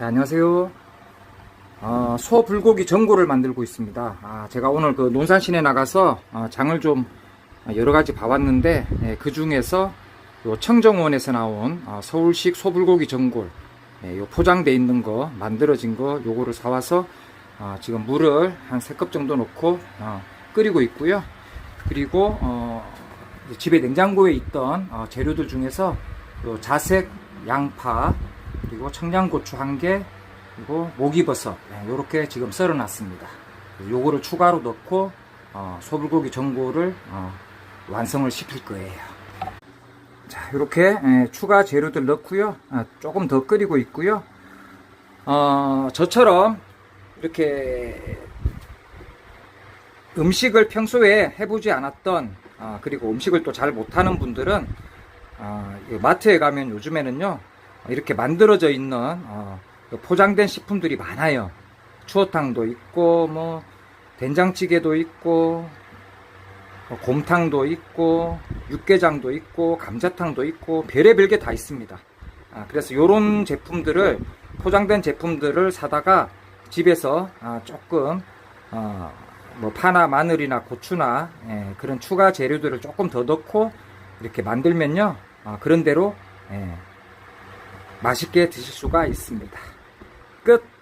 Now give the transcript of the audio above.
자, 안녕하세요. 어, 소 불고기 전골을 만들고 있습니다. 아, 제가 오늘 그 논산시내 나가서 어, 장을 좀 여러 가지 봐왔는데 예, 그 중에서 요 청정원에서 나온 어, 서울식 소 불고기 전골 예, 요 포장돼 있는 거 만들어진 거 요거를 사와서 어, 지금 물을 한 3컵 정도 넣고 어, 끓이고 있고요. 그리고 어, 집에 냉장고에 있던 어, 재료들 중에서 요 자색 양파 그리고 청양고추 한 개, 그리고 목이버섯 이렇게 지금 썰어 놨습니다. 요거를 추가로 넣고 어, 소불고기 전골을 어, 완성을 시킬 거예요. 자, 이렇게 추가 재료들 넣고요. 아, 조금 더 끓이고 있고요. 어, 저처럼 이렇게 음식을 평소에 해보지 않았던 아, 그리고 음식을 또 잘 못하는 분들은 아, 이 마트에 가면 요즘에는요 이렇게 만들어져 있는 어, 포장된 식품들이 많아요. 추어탕도 있고 뭐 된장찌개도 있고 어, 곰탕도 있고 육개장도 있고 감자탕도 있고 별의별 게 다 있습니다. 아, 그래서 이런 제품들을 포장된 제품들을 사다가 집에서 아, 조금 어, 뭐 파나 마늘이나 고추나 예, 그런 추가 재료들을 조금 더 넣고 이렇게 만들면요 아, 그런 대로 예, 맛있게 드실 수가 있습니다. 끝.